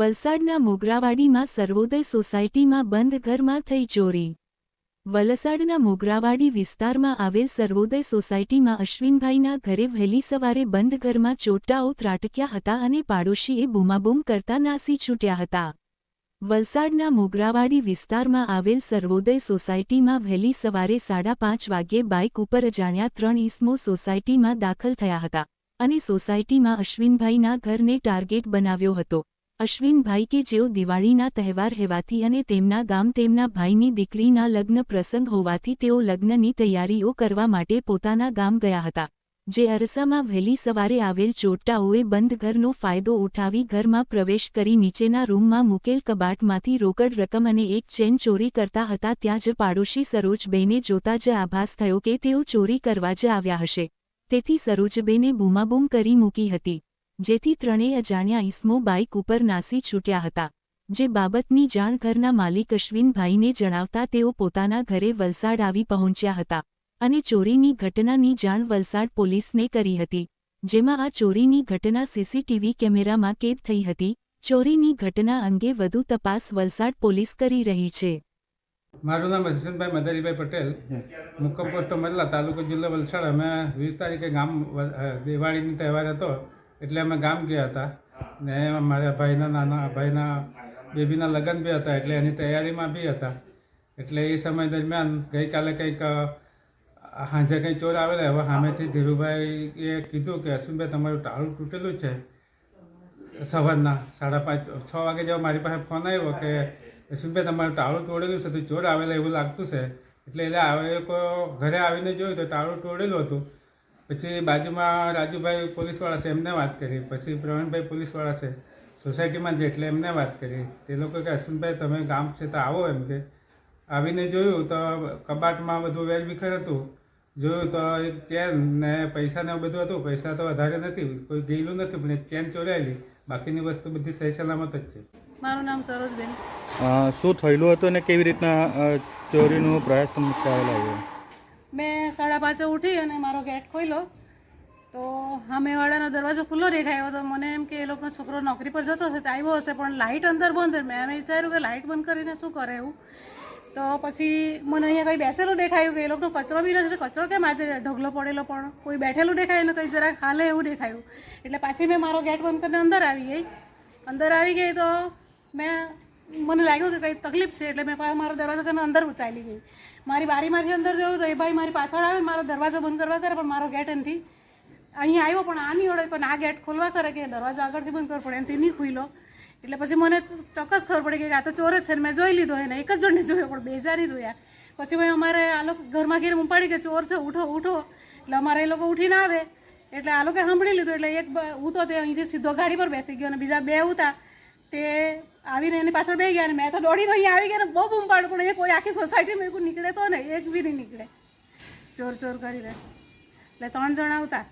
વલસાડના મોગરાવાડીમાં સર્વોદય સોસાયટીમાં બંધ ઘરમાં થઈ ચોરી. વલસાડના મોગરાવાડી વિસ્તારમાં આવેલ સર્વોદય સોસાયટીમાં અશ્વિનભાઈના ઘરે વહેલી સવારે બંધ ઘરમાં ચોટાઓ ત્રાટક્યા હતા અને પાડોશીએ બૂમાબૂમ કરતા નાસી છૂટ્યા હતા. વલસાડના મોગરાવાડી વિસ્તારમાં આવેલ સર્વોદય સોસાયટીમાં વહેલી સવારે સાડા પાંચ વાગ્યે બાઇક ઉપર અજાણ્યા ત્રણ ઈસમો સોસાયટીમાં દાખલ થયા હતા અને સોસાયટીમાં અશ્વિનભાઈના ઘરને ટાર્ગેટ બનાવ્યો હતો. અશ્વિનભાઈ કે જેઓ દિવાળીના તહેવાર હેવાથી અને તેમના ગામ તેમના ભાઈની દીકરીના લગ્ન પ્રસંગ હોવાથી તેઓ લગ્નની તૈયારીઓ કરવા માટે પોતાના ગામ ગયા હતા. જે અરસામાં વહેલી સવારે આવેલ ચોટ્ટાઓએ બંધ ઘરનો ફાયદો ઉઠાવી ઘરમાં પ્રવેશ કરી નીચેના રૂમમાં મૂકેલ કબાટમાંથી રોકડ રકમ અને એક ચેન ચોરી કરતા હતા ત્યાં જ પાડોશી સરોજબેને જોતા જ આભાસ થયો કે તેઓ ચોરી કરવા જ આવ્યા હશે. તેથી સરોજબેને બૂમાબૂમ કરી મૂકી હતી. જેથી ત્રણેય અજાણ્યા ઈસમો બાઇક ઉપર નાસી છૂટ્યા હતા. જે બાબતની જાણ ઘરના માલિક અશ્વિનભાઈને જણાવતા તેઓ પોતાના ઘરે વલસાડ આવી પહોંચ્યા હતા અને ચોરીની ઘટનાની જાણ વલસાડ પોલીસને કરી હતી. જેમાં આ ચોરીની ઘટના સીસીટીવી કેમેરામાં કેદ થઈ હતી. ચોરીની ઘટના અંગે વધુ તપાસ વલસાડ પોલીસ કરી રહી છે. મારું નામ હસીનભાઈ મદારીભાઈ પટેલ. મુક્કમ પોસ્ટ મરલા તાલુકો જિલ્લો વલસાડ. અમે વીસ તારીખે ગામ દિવાળીનો તહેવાર હતો. એટલે અમે ગામ ગયા હતા. ને મારા ભાઈના નાના, ભાઈના બેબીના લગ્ન બી હતા, એટલે એની તૈયારીમાં બી હતા. એટલે એ સમય દરમિયાન ગઈકાલે કંઈક સાંજે કંઈ ચોર આવેલા હવે સામેથી ધીરુભાઈએ કીધું કે, અશ્વિનભાઈ, તમારું ટાળું તૂટેલું છે. સવારના સાડા પાંચ, છ વાગે જેવા મારી પાસે ફોન આવ્યો કે, અશ્વિનભાઈ, તમારું ટાળું તોડેલું છે, તો ચોર આવેલા એવું લાગતું છે. એટલે એટલે આવે ઘરે આવીને જોયું તો ટાળું તોડેલું હતું. પછી બાજુમાં રાજુભાઈ પોલીસવાળા છે એમને વાત કરી. પછી પ્રવીણભાઈ પોલીસવાળા છે સોસાયટીમાં જે એટલે એમને વાત કરી. તે લોકો કે અશ્વિનભાઈ તમે ગામ છે તો આવો એમ કે. આવીને જોયું તો કબાટમાં બધું વિખેર હતું. જોયું તો એક ચેન ને પૈસા ને એવું બધું હતું. પૈસા તો વધારે નથી કોઈ ગયેલું નથી પણ એક ચેન ચોરાયેલી. બાકીની વસ્તુ બધી સહી સલામત જ છે. મારું નામ સરોજબેન. શું થયેલું હતું અને કેવી રીતના ચોરીનો પ્રયાસ તમે કરેલો આવ્યો? મેં સાડા પાંચે ઉઠી અને મારો ગેટ ખોલ્યો. તો સામેવાળાનો દરવાજો ખુલ્લો દેખાયો તો મને એમ કે એ લોકોનો છોકરો નોકરી પર જતો હશે, તો આવ્યો હશે, પણ લાઇટ અંદર બંધ મેં એમ વિચાર્યું કે લાઇટ બંધ કરીને શું કરે એવું. તો પછી મને અહીંયા કંઈ બેસેલું દેખાયું કે એ લોકોનો કચરો બી નથી. કચરો કેમ આજે ઢગલો પડેલો પણ? કોઈ બેઠેલું દેખાયું ને કંઈ જરાક હાલે એવું દેખાયું. એટલે પાછી મેં મારો ગેટ બંધ કરીને અંદર આવી ગઈ. અંદર આવી ગઈ તો મેં મને લાગ્યું કે કંઈ તકલીફ છે એટલે મેં પાછા મારો દરવાજો કરીને અંદર ઉચાલી ગઈ. મારી બારીમાંથી અંદર જોયું તો એ ભાઈ મારી પાછળ આવે મારો દરવાજો બંધ કરવા કરે, પણ મારો ગેટ એનથી અહીંયા આવ્યો, પણ આ નહીં પણ આ ગેટ ખોલવા કરે કે દરવાજો આગળથી બંધ કરવો પડે, એનથી નહીં ખુલ્લો. એટલે પછી મને ચોક્કસ ખબર પડી કે આ તો ચોર જ છે ને મેં જોઈ લીધો એને, એક જ જણને જોયો, પણ બે હજાર જોયા. પછી મેં અમારે આ લોકો ઘરમાં ઘેર ઉપાડી કે ચોર છે, ઉઠો ઉઠો. એટલે અમારે એ લોકો ઉઠીને આવે. એટલે આ લોકોએ સાંભળી લીધું, એટલે એક હું તો તે અહીંથી સીધો ગાડી પર બેસી ગયો અને બીજા બે હતા તે આવીને એની પાછળ બે ગયા અને મેં તો દોડીને અહીંયા આવી ગયા ને બહુ બૂમ પાડું પણ એ કોઈ આખી સોસાયટીમાં એવું નીકળે તો ને એક બી નહીં નીકળે. ચોર ચોર કરીને એટલે ત્રણ જણા આવતા.